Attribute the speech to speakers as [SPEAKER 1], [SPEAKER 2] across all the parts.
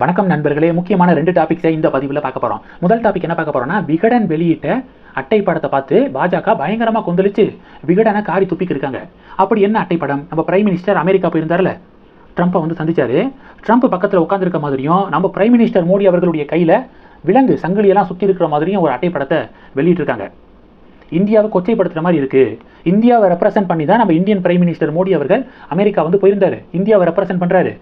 [SPEAKER 1] வணக்கம் நண்பர்களே முக்கியமான ரெண்டு டாபிக்ஸை இந்த பதிவில் பார்க்க போகிறோம் முதல் டாபிக் என்ன பார்க்க போறோம்னா விகடன் வெளியிட்ட அட்டை படத்தை பார்த்து பாஜக பயங்கரமாக கொந்தளிச்சு விகடனை காரி துப்பிக்கு இருக்காங்க. அப்படி என்ன அட்டை படம்? நம்ம பிரைம் மினிஸ்டர் அமெரிக்கா போயிருந்தார்ல ட்ரம்ப்பை வந்து சந்திச்சார். ட்ரம்ப் பக்கத்தில் உட்காந்துருக்க மாதிரியும் நம்ம பிரைம் மினிஸ்டர் மோடி அவர்களுடைய கையில் விலங்கு சங்கிலியெல்லாம் சுற்றி இருக்கிற மாதிரியும் ஒரு அட்டை படத்தை வெளியிட்டிருக்காங்க இந்தியாவை கொச்சைப்படுத்துகிற மாதிரி இருக்குது இந்தியாவை ரெப்ரசென்ட் பண்ணி தான் நம்ம இந்தியன் பிரைம் மினிஸ்டர் மோடி அவர்கள் அமெரிக்கா வந்து போயிருந்தார். இந்தியாவை ரெப்ரசென்ட் பண்ணுறாரு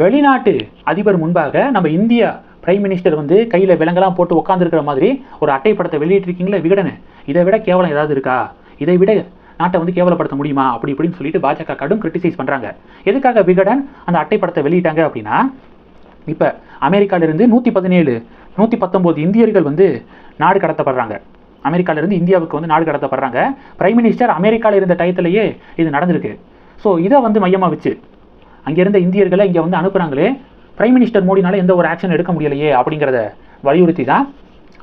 [SPEAKER 1] வெளிநாட்டு அதிபர் முன்பாக நம்ம இந்தியா பிரைம் மினிஸ்டர் வந்து கையில் விலங்கெல்லாம் போட்டு உட்காந்துருக்கிற மாதிரி ஒரு அட்டை படத்தை வெளியிட்டிருக்கீங்களே விகடனு? இதை விட கேவலம் ஏதாவது இருக்கா? இதை விட நாட்டை வந்து கேவலப்படுத்த முடியுமா? அப்படி இப்படின்னு சொல்லிட்டு பாஜக கடும் கிரிட்டிசைஸ் பண்ணுறாங்க எதுக்காக விகடன் அந்த அட்டை படத்தை வெளியிட்டாங்க அப்படின்னா இப்போ அமெரிக்காவிலிருந்து நூற்றி பதினேழு நூற்றி பத்தொம்போது இந்தியர்கள் வந்து நாடு கடத்தப்படுறாங்க. அமெரிக்காவிலிருந்து இந்தியாவுக்கு வந்து நாடு கடத்தப்படுறாங்க. பிரைம் மினிஸ்டர் அமெரிக்காவில் இருந்த டயத்திலேயே இது நடந்திருக்கு. ஸோ இதை வந்து மையமாக வச்சு அங்கே இருந்த இந்தியர்களை இங்கே வந்து அனுப்புகிறாங்களே பிரைம் மினிஸ்டர் மோடினால எந்த ஒரு ஆக்ஷன் எடுக்க முடியலையே அப்படிங்கிறத வலியுறுத்தி தான்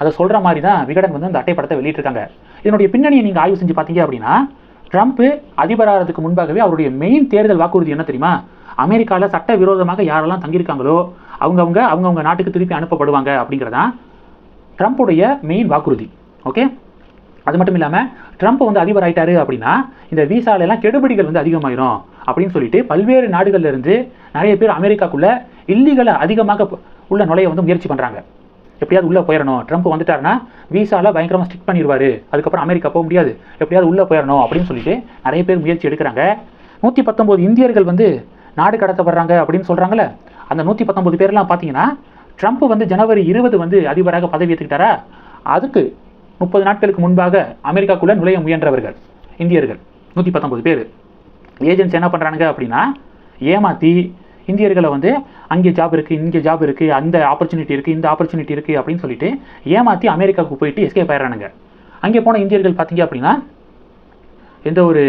[SPEAKER 1] அதை சொல்கிற மாதிரி தான் விகடன் வந்து அந்த அட்டைப்படத்தை வெளியிட்டிருக்காங்க. இதனுடைய பின்னணியை நீங்கள் ஆய்வு செஞ்சு பார்த்தீங்க அப்படின்னா ட்ரம்ப் அதிபராகிறதுக்கு முன்பாகவே அவருடைய மெயின் தேர்தல் வாக்குறுதி என்ன தெரியுமா? அமெரிக்காவில் சட்ட விரோதமாக யாரெல்லாம் தங்கியிருக்காங்களோ அவங்கவுங்க அவங்கவுங்க நாட்டுக்கு திருப்பி அனுப்பப்படுவாங்க அப்படிங்கிறதான் ட்ரம்ப்புடைய மெயின் வாக்குறுதி. ஓகே அது மட்டும் இல்லாமல் ட்ரம்ப் வந்து அதிபர் ஆயிட்டாரு அப்படின்னா இந்த விசால எல்லாம் கெடுபிடிகள் வந்து அதிகமாயிரும். அப்படின்னு சொல்லிட்டு பல்வேறு நாடுகளில் இருந்து நிறைய பேர் அமெரிக்காக்குள்ளே இல்லீகலை அதிகமாக உள்ள நுழைய வந்து முயற்சி பண்ணுறாங்க எப்படியாவது உள்ளே போயிடணும் ட்ரம்ப் வந்துட்டாருன்னா வீசாவில் பயங்கரமாக ஸ்டிக் பண்ணிடுவார் அதுக்கப்புறம் அமெரிக்கா போக முடியாது. எப்படியாவது உள்ளே போயிடணும் அப்படின்னு சொல்லிட்டு நிறைய பேர் முயற்சி எடுக்கிறாங்க. நூற்றி பத்தொம்போது இந்தியர்கள் வந்து நாடு கடத்தப்படுறாங்க அப்படின்னு சொல்கிறாங்களே அந்த நூற்றி பத்தொம்போது பேர்லாம் பார்த்தீங்கன்னா ட்ரம்ப் வந்து ஜனவரி இருபது வந்து அதிபராக பதவி ஏற்றுக்கிட்டாரா அதுக்கு முப்பது நாட்களுக்கு முன்பாக அமெரிக்காக்குள்ளே நுழைய முயன்றவர்கள் இந்தியர்கள். நூற்றி பத்தொம்போது பேர். ஏஜென்ட்ஸ் என்ன பண்ணுறானுங்க அப்படின்னா ஏமாற்றி இந்தியர்களை வந்து அங்கே ஜாப் இருக்குது இங்கே ஜாப் இருக்குது அந்த ஆப்பர்ச்சுனிட்டி இருக்குது இந்த ஆப்பர்ச்சுனிட்டி இருக்குது அப்படின்னு சொல்லிட்டு ஏமாற்றி அமெரிக்காவுக்கு போயிட்டு எஸ்கேப் ஆயிடுறானுங்க. அங்கே போன இந்தியர்கள் பார்த்தீங்க அப்படின்னா எந்த ஒரு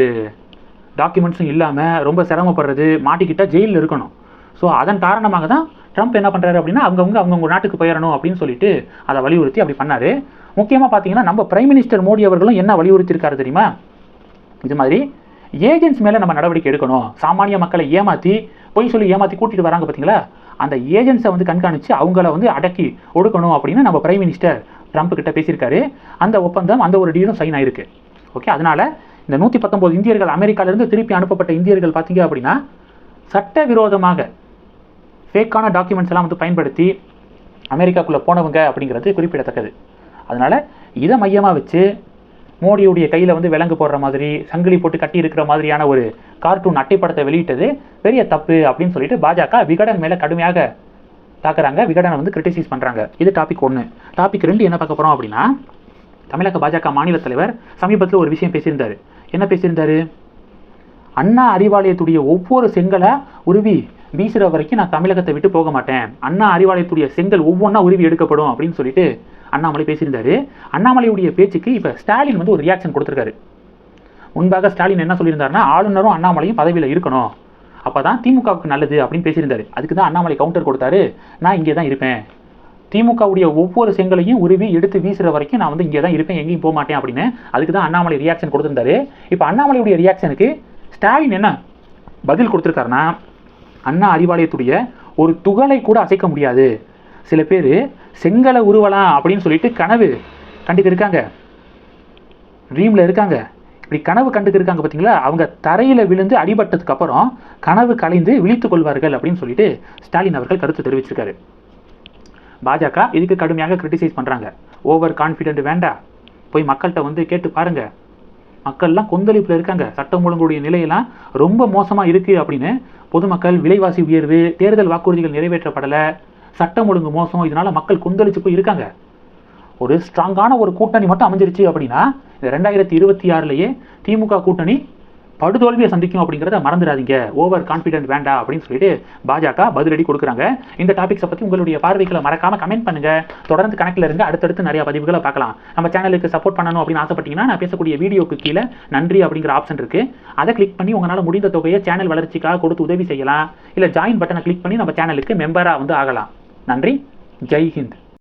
[SPEAKER 1] டாக்குமெண்ட்ஸும் இல்லாமல் ரொம்ப சிரமப்படுறது மாட்டிக்கிட்டால் ஜெயிலில் இருக்கணும். ஸோ அதன் காரணமாக தான் ட்ரம்ப் என்ன பண்ணுறாரு அப்படின்னா அவங்கவுங்க அவங்கவுங்க நாட்டுக்கு போயிடணும் அப்படின்னு சொல்லிட்டு அதை வலியுறுத்தி அப்படி பண்ணார். முக்கியமாக பார்த்தீங்கன்னா நம்ம பிரைம் மினிஸ்டர் மோடி அவர்களும் என்ன வலியுறுத்தியிருக்காரு தெரியுமா? இது மாதிரி ஏஜென்ட்ஸ் மேலே நம்ம நடவடிக்கை எடுக்கணும். சாமானிய மக்களை ஏமாற்றி பொய் சொல்லி ஏமாற்றி கூட்டிகிட்டு வராங்க பார்த்தீங்களா அந்த ஏஜென்ட்ஸை வந்து கண்காணித்து அவங்கள வந்து அடக்கி ஒடுக்கணும் அப்படின்னு நம்ம பிரைம் மினிஸ்டர் ட்ரம்ப் கிட்ட பேசியிருக்காரு. அந்த ஒப்பந்தம் அந்த ஒரு டீலும் சைன் ஆயிருக்கு. ஓகே அதனால இந்த நூற்றி பத்தொம்போது இந்தியர்கள் அமெரிக்காவிலேருந்து திருப்பி அனுப்பப்பட்ட இந்தியர்கள் பார்த்தீங்க அப்படின்னா சட்டவிரோதமாக ஃபேக்கான டாக்குமெண்ட்ஸ் எல்லாம் வந்து பயன்படுத்தி அமெரிக்காக்குள்ளே போனவங்க அப்படிங்கிறது குறிப்பிடத்தக்கது. அதனால் இதை மையமாக வச்சு மோடியுடைய கையில் வந்து விலங்கு போடுற மாதிரி சங்கிலி போட்டு கட்டி இருக்கிற மாதிரியான ஒரு கார்ட்டூன் அட்டைப்படத்தை வெளியிட்டது. பெரிய தப்பு அப்படின்னு சொல்லிட்டு பாஜக விகடன் மேலே கடுமையாக தாக்குறாங்க. விகடனை வந்து கிரிட்டிசைஸ் பண்ணுறாங்க இது டாபிக் ஒன்று டாபிக் ரெண்டு என்ன பார்க்க போகிறோம் அப்படின்னா தமிழக பாஜக மாநில தலைவர் சமீபத்தில் ஒரு விஷயம் பேசியிருந்தாரு. என்ன பேசியிருந்தாரு? அண்ணா அறிவாலயத்துடைய ஒவ்வொரு செங்கலை உருவி வீசுகிற வரைக்கும் நான் தமிழகத்தை விட்டு போக மாட்டேன். அண்ணா அறிவாலயத்துடைய செங்கல் ஒவ்வொன்றா உருவி எடுக்கப்படும் அப்படின்னு சொல்லிட்டு அண்ணாமலை பேசியிருந்தாரு. அண்ணாமலையுடைய பேச்சுக்கு இப்போ ஸ்டாலின் வந்து ஒரு ரியாக்ஷன் கொடுத்துருக்காரு. முன்பாக ஸ்டாலின் என்ன சொல்லியிருந்தாருன்னா ஆளுநரும் அண்ணாமலையும் பதவியில் இருக்கணும். அப்போ தான் திமுகவுக்கு நல்லது அப்படின்னு பேசியிருந்தாரு. அதுக்கு தான் அண்ணாமலை கவுண்டர் கொடுத்தாரு. நான் இங்கே தான் இருப்பேன். திமுகவுடைய ஒவ்வொரு செங்கலையும் உருவி எடுத்து வீசுகிற வரைக்கும் நான் வந்து இங்கே தான் இருப்பேன் எங்கேயும் போக மாட்டேன் அப்படின்னு அதுக்கு தான் அண்ணாமலை ரியாக்ஷன் கொடுத்துருந்தாரு. இப்போ அண்ணாமலையுடைய ரியாக்ஷனுக்கு ஸ்டாலின் என்ன பதில் கொடுத்துருக்காருன்னா அண்ணா அறிவாலயத்துடைய ஒரு துகளை கூட அசைக்க முடியாது. சில பேர் செங்கலை உருவலாம் அப்படின்னு சொல்லிட்டு கனவு கண்டுக்கு இருக்காங்க ட்ரீமில் இருக்காங்க. இப்படி கனவு கண்டுக்கு இருக்காங்க பார்த்தீங்களா அவங்க தரையில் விழுந்து அடிபட்டதுக்கு அப்புறம் கனவு கலைந்து விழித்து கொள்வார்கள் அப்படின்னு சொல்லிட்டு ஸ்டாலின் அவர்கள் கருத்து தெரிவிச்சிருக்காரு. பாஜக இதுக்கு கடுமையாக கிரிட்டிசைஸ் பண்ணுறாங்க ஓவர் கான்ஃபிடென்ட் வேண்டாம் போய் மக்கள்கிட்ட வந்து கேட்டு பாருங்க. மக்கள்லாம் கொந்தளிப்பில் இருக்காங்க. சட்டம் ஒழுங்குடைய நிலையெல்லாம் ரொம்ப மோசமாக இருக்குது அப்படின்னு பொதுமக்கள் விலைவாசி உயர்வு தேர்தல் வாக்குறுதிகள் நிறைவேற்றப்படலை. சட்டம் ஒழுங்கு மோசம் இதனால் மக்கள் கொந்தளிச்சு போய் இருக்காங்க. ஒரு ஸ்ட்ராங்கான ஒரு கூட்டணி மட்டும் அமைஞ்சிருச்சு அப்படின்னா இந்த ரெண்டாயிரத்தி இருபத்தி ஆறுலேயே திமுக கூட்டணி படுதோல்வியை சந்திக்கும் அப்படிங்கிறத மறந்துடாதீங்க. ஓவர் கான்ஃபிடென்ட் வேண்டாம் அப்படின்னு சொல்லிட்டு பாஜக பதிலடி கொடுக்குறாங்க. இந்த டாபிக்ஸை பற்றி உங்களுடைய பார்வைகளை மறக்காம கமெண்ட் பண்ணுங்க. தொடர்ந்து கணக்கில் இருந்து அடுத்தடுத்து நிறைய பதிவுகளை பார்க்கலாம். நம்ம சேனலுக்கு சப்போர்ட் பண்ணணும் அப்படின்னு ஆசைப்பட்டீங்கன்னா நான் பேசக்கூடிய வீடியோக்கு கீழே நன்றி அப்படிங்கிற ஆப்ஷன் இருக்கு. அதை கிளிக் பண்ணி உங்களால் முடிந்த தொகையை சேனல் வளர்ச்சிக்காக கொடுத்து உதவி செய்யலாம். இல்லை ஜாயின் பட்டனை கிளிக் பண்ணி நம்ம சேனலுக்கு மெம்பராக வந்து ஆகலாம். நன்றி ஜெய் ஹிந்த்